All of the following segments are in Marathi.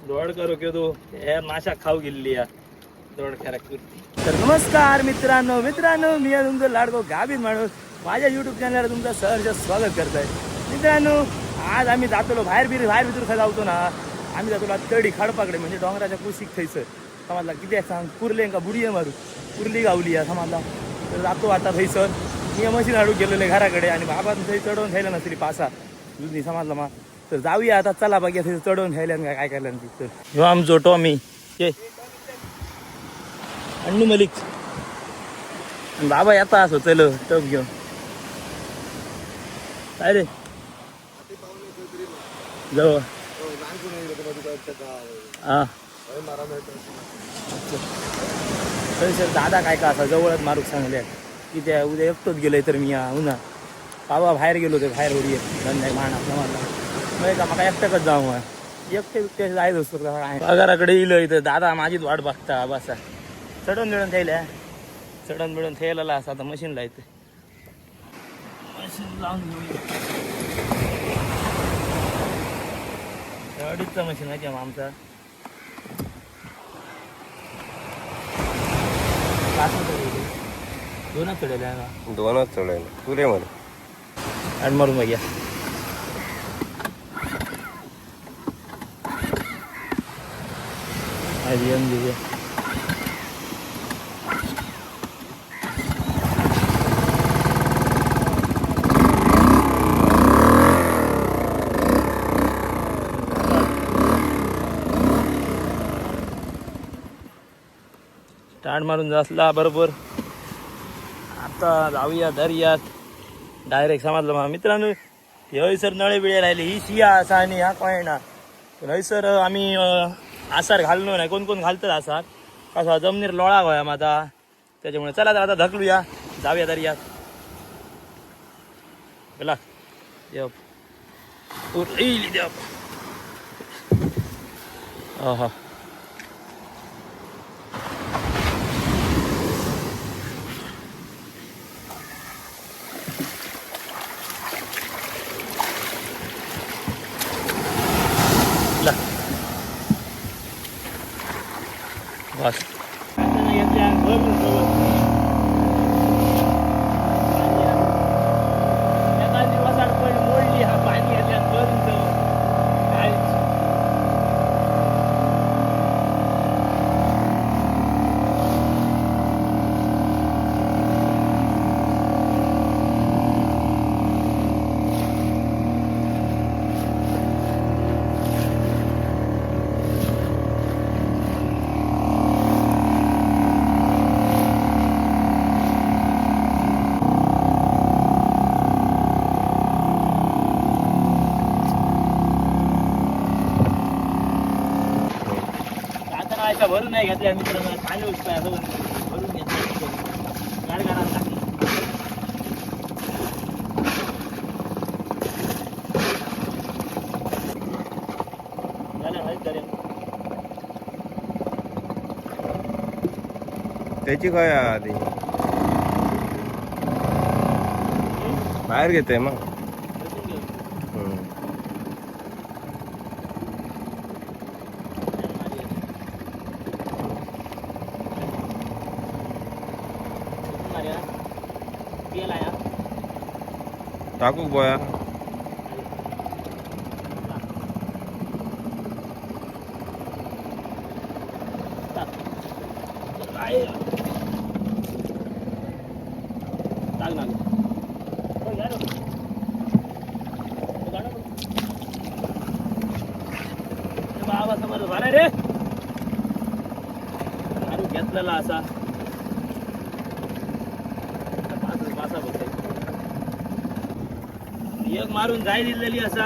दोड करू के तू हे माशा खाऊ गेली या दोड खरा कुर्ती तर नमस्कार मित्रांनो मित्रांनो मी आहे तुमचं लाडको गाभीन माणूस माझ्या युट्यूब चॅनलवर तुमचं सहर्ष स्वागत करत आहे मित्रांनो आज आम्ही जातलो बाहेर बिर बाहेर भितर खा जावतो ना आम्ही जातो तडी खडपाकडे म्हणजे डोंगराच्या कुशीक थैसर समाजला किती आहे सांग कुर्ले का बुडी आहे मारू कुर्ली गावली या समाजला तर जातो आता थैसर मी मशीन हाडू गेलेले घराकडे आणि बाबा थंय चढवून खायला नसली पासा जुनी समाजला मा तर जाऊया आता चला बघूया तिथे चढवून घ्यायला काय काय करायला तिथं ह्यो आमचो टॉमी. ये. अण्णू मलिक. बाबा येता असो चल टप घेऊन. काय रे? जवळ. हा. सर दादा काय का असा जवळच मारूक सांगले की त्या उद्या एकटोच गेलोय तर मी उन्हा. बाबा बाहेर गेलो ते बाहेर उडी धंदा माणा मला मग का? म्हाका एकट्याकच जाऊ मग. एकटे बिकटे जायच असतो पगाराकडे येईल इथं. दादा माझीच वाट बघता. बसा. चढून बिळून थैल्या. चढून बिळून थैला असं आता मशीन लायते मशीन लावून घेऊया अडीचचा मशीन आहे का आमचा? दोनच चढेल दोनच चढायला पुरे मला. आणि मारून आधी येऊन घेऊया स्टार्ट मारून जासला बरोबर. आता जाऊया दर्यात. डायरेक्ट समजलं मला. मित्रांनो हे हयसर नळे बिळे राहिले. ही शिया असा आणि हा कळना पण हयसर आम्ही आसार घालणं नाही. कोण कोण घालतात आसार? कसा जमनीर लोळा गोया माझा त्याच्यामुळे चला तर आता धकलूया जाऊया दर्यात बोला देव येईल देव. हा बस आता भरून नाही घेतल्या मित्रांनो पाणी उठतंय असं भरून घेतलं गाड करायला टाकली त्याची काय आधी? बाहेर घेते मग. टाकू बोया बाबा एक मारून जाय दिलेली असा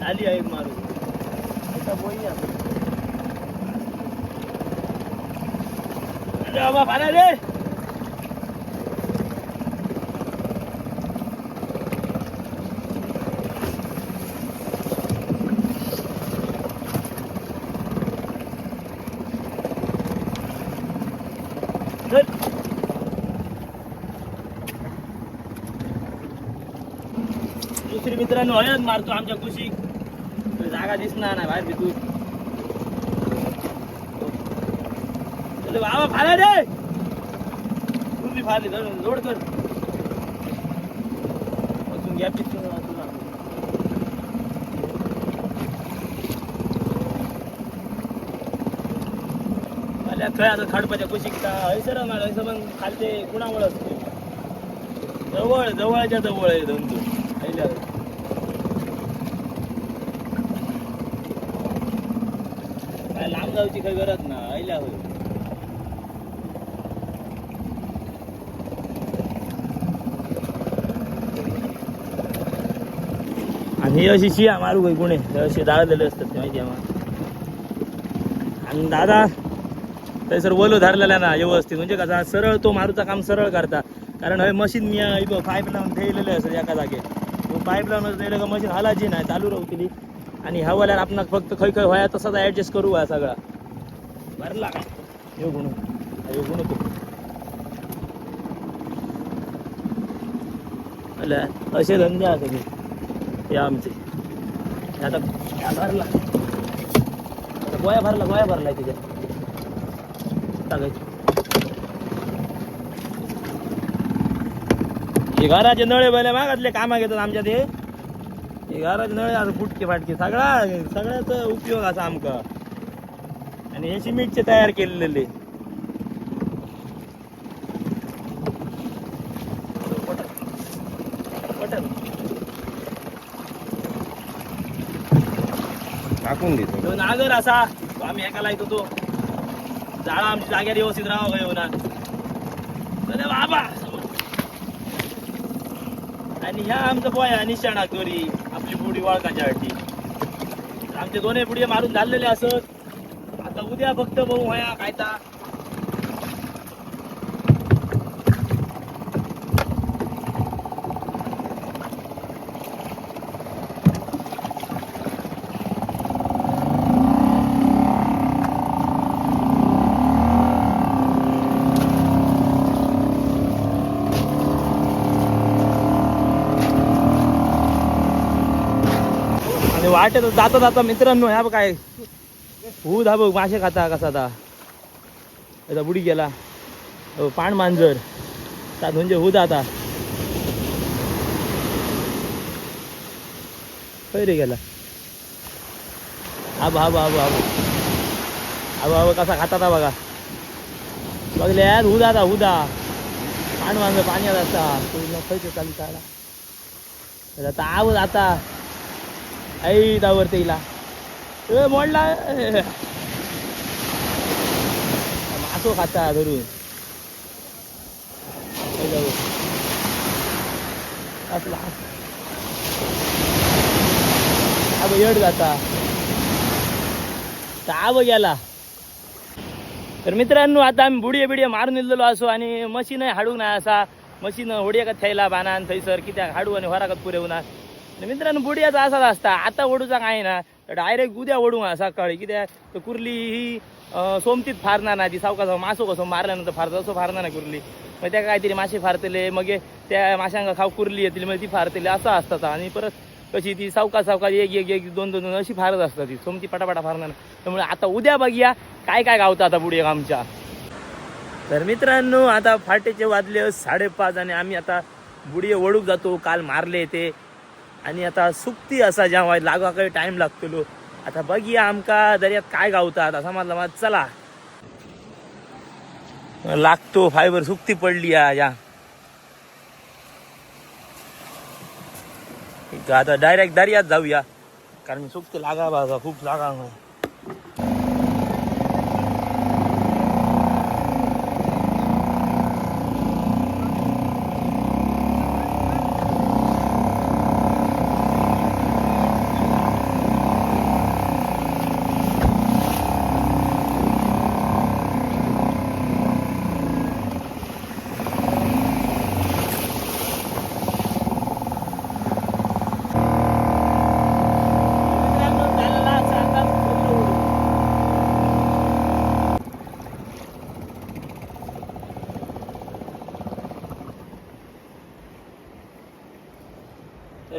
झाली आहे एक मारून आता बोई आता. अरे बाबा भरा रे हळद मारतो आमच्या कुशीक जागा दिसणार नाही बाहेर तू बाबा फाला रे. तुम्ही फाली लोड कर. बसून घ्या पिचून खडपाच्या कुशीक हैसर मला हैसर मग खालते कुणामुळे असते जवळ जवळच्या जवळ आहे धंदू. जाऊची काही गरज ना आईला होय आणि ही अशी शिया मारू काही गुणे असे दाळलेले असतात ते माहिती आहे आणि दादा ते सर वलो धरलेला ना व्यवस्थित. म्हणजे कसा सरळ तो मारूचा काम सरळ करता. कारण हे मशीन मी पाईप लावून ठेवलेले असत एका जागे पाईप लावून ठेवलं का मशीन हालायची नाही चालू राहू केली. आणि हवाल्याला आपण फक्त खै खै व्हाया तसाच ऍडजस्ट करू हा सगळा. भरला काय? येऊ गुण. येऊ गुण तू. असे धंदे आहे सगळे हे आमचे. आता भरला. आता गोया भरला गोया भरलाय त्याच्यात टाकायची. हे घराचे नळे बैले मागातले कामा घेतात आमच्या ते. घराचे नळे आता फुटके फाटके. सगळा सगळ्याचा उपयोग असा आमका आणि हे सिमेंटचे तयार केलेले. टाकून देतो. तो नागर असा. आम्ही एका लायतो तो जाळा आमची जाग्यावर व्यवस्थित राहावं येऊ ना बाबा! आणि ह्या आमचं बोया निशाणा दोरी. आपली बुडी वळखाच्यासाठी आमचे दोन्ही बुडी मारून झालेले असत. आता उद्या फक्त बघू होया काय वाटेत जाता जाता मित्रांनो ह्या बघ काय हू धा बघ मासे खाता कसा आता. याचा बुडी गेला. हो, पाण मांजर. त्यात म्हणजे हू आता. रे गेला. आब आब आब आब. आब आब कसा खाता बघा. बघले यार हुदा आता हुदा पाण मांजर पाण्यात असता खयचं चालू चाला आता. आव आता. आई दावरते हिला ए मोडला. मासो खाता धरून. असला आब येड जाता. आब गेला. तर मित्रांनो आता आम्ही बुडिये बिडिये मारून दिलेलो असो आणि मशीन हाडू नाही असा. मशीन होडिया का थैला बानान थंयसर कित्याक हाडू आणि वराकत पुरे होणार आणि मित्रांनो बुडियाचा असाच असता. आता ओढूचा काय ना डायरेक्ट उद्या ओढू सकाळी. कित्याक तर कुर्ली ही सोमतीत फारणार ना ती सावकासा मासो कसो मारल्यानंतर फारतो असं फारणार ना कुर्ली. मग त्या काहीतरी मासे फारतले मग त्या माशांका खाऊ कुर्ली येतील मग ती फारतले. असं असतात आणि परत कशी ती सावका सावका एक एक एक दोन दोन दोन अशी फारत असतात ती. सोमती पटापटा फारणार त्यामुळे आता उद्या बघूया काय काय गावतं आता बुडी आमच्या तर मित्रांनो आता फाटेचे वाजले साडेपाच आणि आम्ही आता बुडिये ओढूक जातो. काल मारले ते. आणि आता सुक्ती असा जेव्हा लागवा काही टाइम लागतलो. आता बघूया आमका दर्यात काय गावतात. असा मला मग चला. लागतो फायबर सुक्ती पडली या या. आता डायरेक्ट दर्यात जाऊया. कारण सुक्ती लागा बाबा खूप लागा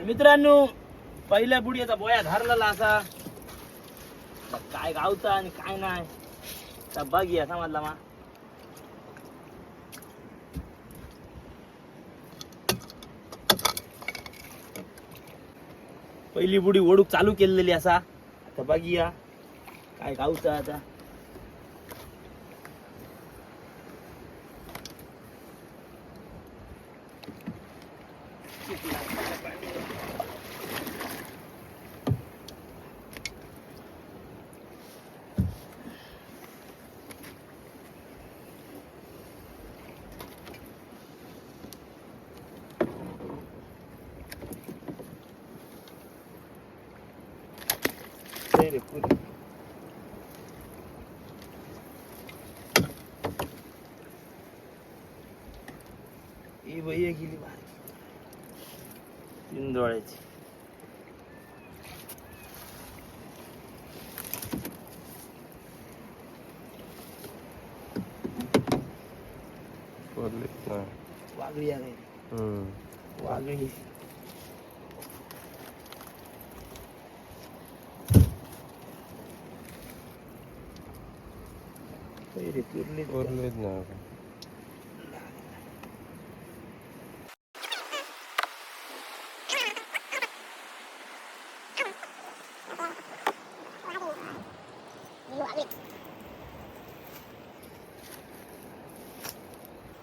मित्रांनो पहिल्या बुडीचा बोया धरलेला असा. काय गावचा आणि काय नाही. तर बघ समजला मा. पहिली बुडी ओढूक चालू केलेली असा. आता बघिया काय गावचा आता? ही बाई आहे गेली बाहेर हा. वागळी हम्म. वागळी बाई रे, पुरली कोरलीच ना।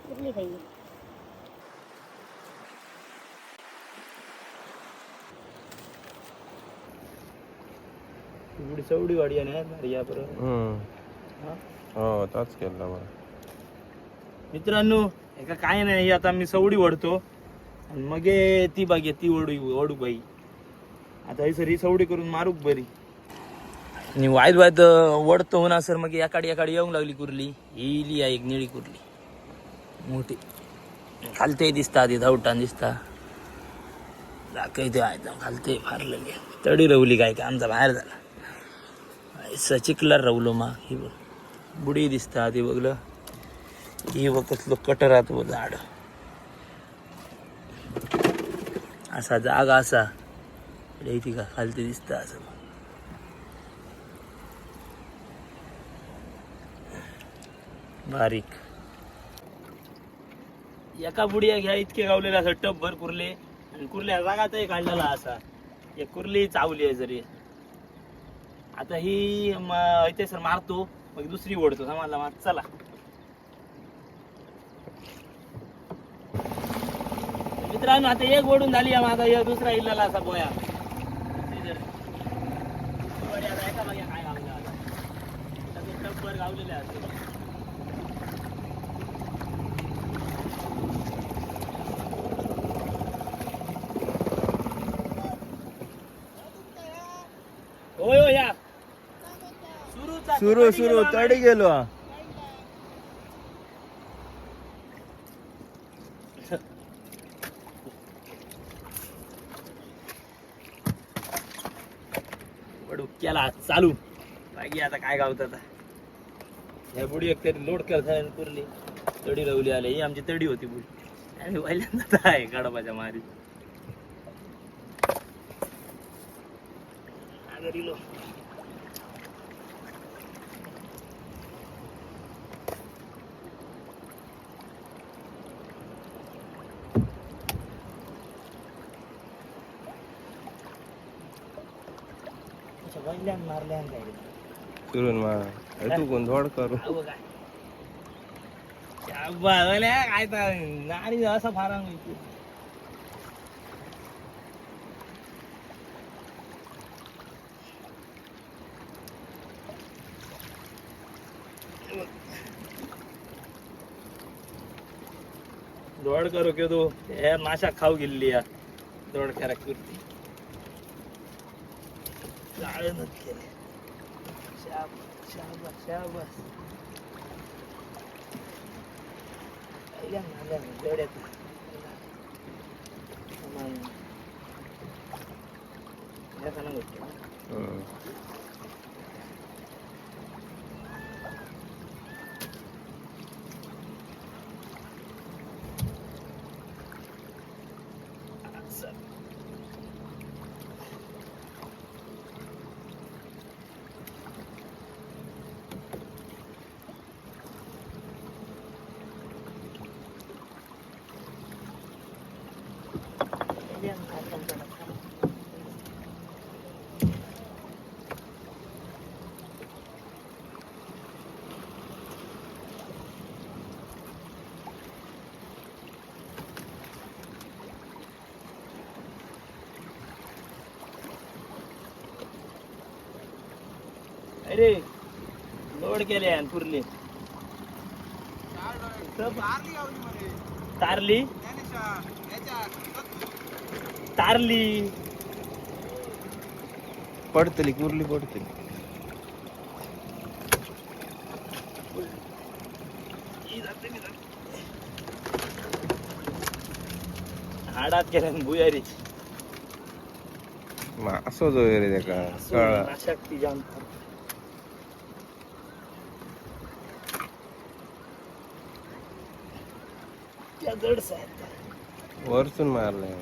कुठली पाहिजे पुढे चौडी वाडी आहे ना भारी आहे बरं हम्म. हा? हो ताच केला बरं मित्रांनो एका काय नाही आता मी सवडी ओढतो आणि मग हे ती बागे ती ओढू ओढू बाई आता ही सर ही सवडी करून मारूक बरी आणि वायद वायद वडतो होणार सर. मग याकाडी याकाडी येऊन लागली कुर्ली. येईली आहे एक निळी कुर्ली. मोठी. खालते दिसता ती धावटान दिसता. दाखवते आहे खालते फारलेली तडी रवली काय का? आमचा बाहेर झाला. असं रवलो मा ही बघ. बुडी दिसता ती बघलं. ही बघ कसलो कटरात व झाड. असा जागा असा. ती का खालती दिसता असं. बारीक. एका बुडिया घ्या इतके गावलेले असं टप भर कुर्ले. आणि कुर्ल्या रागातही काढलेला असा. एक कुर्ली चावली आहे जरी. आता ही इथे सर मारतो मग दुसरी ओढतो. समजला मार चला. मित्रांनो आता एक ओढून झाली आहे, एक दुसरा इल्लाला असा बोया आता एका मागे काय गावलं आता. गावलेले असते होय हो या सुरू सुरू तडी गेलो. केला चालू. बाकी आता काय गावत आता? ह्या बुडी एक तरी लोड करता पुरली. तडी रवली आली. ही आमची तडी होती बुडी. आणि पहिल्यांदा आहे कडपाच्या मारी. आगरीलो सुरून मा. तू धोड करू. काय असा फारा दोड करो क्यों तो? हे माशा खाऊ गेली या. दोड खरा कुर्ती. Syabas, syabas. Ayang, ayang, dia ada tu. Memang. Dia sana lagi. Hmm. अरे लोड केले आणि पुरले. तारली? तारली. पडतली कुर्ली पडतली. हाडात केल्या भुयारी. असं जो रे त्याका शक्ती जाम त्या जडच आहेत वरसून मारलाय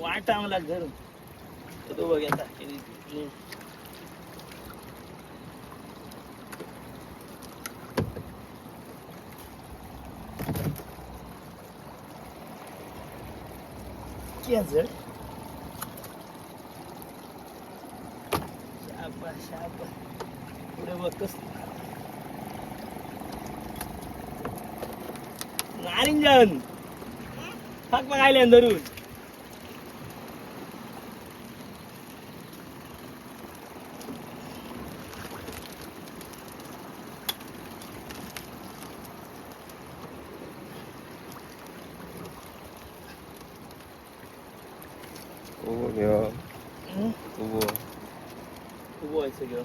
वाट आम्हाला घर तो बघ आता क्या जड. शाबा शाबा. पुढे बघ कसं नारिंजन फाक बघायला धरून उभो घेऊ हं? उभो उभं व्हायचं घेऊ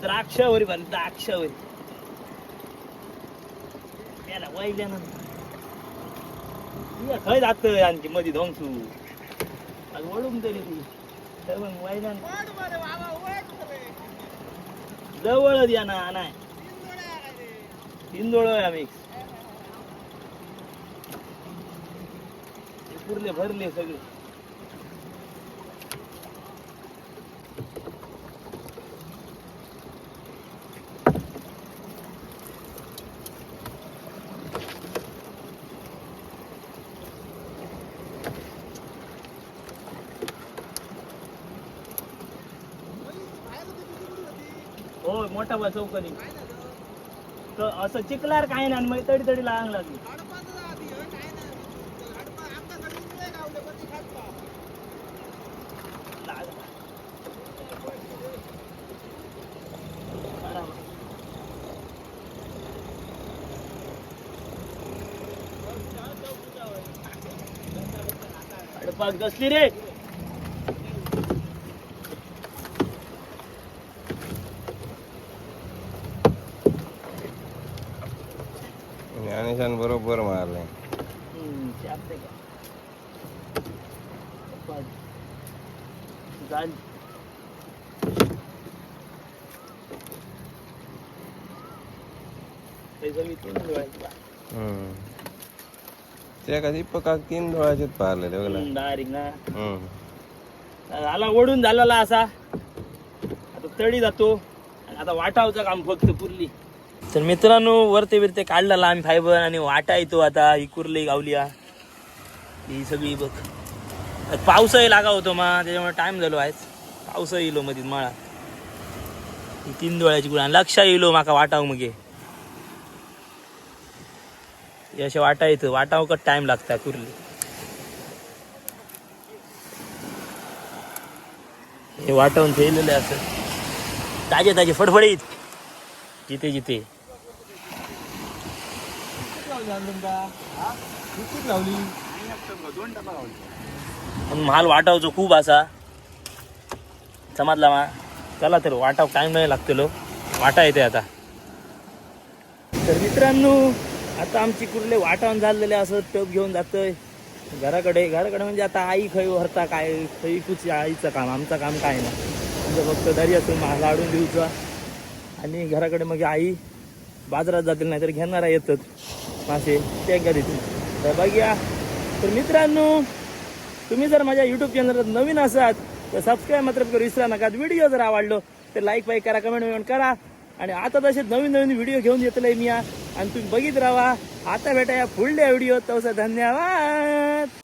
द्राक्षावरी बाल द्राक्षावरी त्याला वाहिल्यानंतर खय जात आणखी मध्ये ध्वंसू आज वळून तरी ती तर मग वाहिल्यानंतर जवळच या ना नाही तीन आहे आम्ही पुरले भरले सगळे मोठा बा चौकनी. तर असं चिखलार काय ना मग तडी तडी लागायला लागली. अडपाक कसली रे. ज्ञानेशान बरोबर मारलाय हम्म, चालतंय का? पण झाली. त्याचं मी तीन डोळ्याची बात. हम्म त्या का दीपकाक तीन डोळ्याचेच पारले बघ ना हम्म, डायरेक्ट ना झाला ओढून झालेला असा आता तळी जातो आता वाटावचं काम फक्त पुरली तर मित्रांनो वरते बिरते काढलेला आम्ही फायबर आणि वाटा येतो आता ही कुर्ली गावलिया. ही सगळी बघ. पावसही लागा होतो मा त्याच्यामुळे टाईम झालो आहेच. पावस येलो मधीत माळा. ही तीन डोळ्याची गुळ आणि लक्षा येलो हो माका वाटाव मगे. हे अशे वाटा येतं. वाटावकत टाईम लागता कुर्ली. हे वाटावून ठेवलेले असं. ताजे ताजे फडफडीत. जिथे जिथे. पण माल वाटावचो खूप असा. समजला मा? चला तर वाटाव टाइम नाही लागतलो. वाटा येते आता. तर मित्रांनो आता आमची कुर्ले वाटावून झालेले असं टप घेऊन जातोय. घराकडे घराकडे म्हणजे आता आई खै भरता काय? खै कुच आईचं काम आमचं काम काय ना म्हणजे फक्त दरी असून माल लाडून देऊचा. आणि घराकडे मग आई. बाजारात जातील नाही तर घेणारा येतात मासे ते का देतील. तर बघूया तर मित्रांनो तुम्ही जर माझ्या युट्यूब चॅनलवर नवीन असाल तर सबस्क्राईब मात्र करू विसरा नका. व्हिडिओ जर आवडलो तर लाईक वाईक करा कमेंट विमेंट करा. आणि आता तसे नवीन नवीन व्हिडिओ घेऊन येतले मी आणि तुम्ही बघित राहा. आता भेटा या पुढल्या व्हिडिओ तसं धन्यवाद.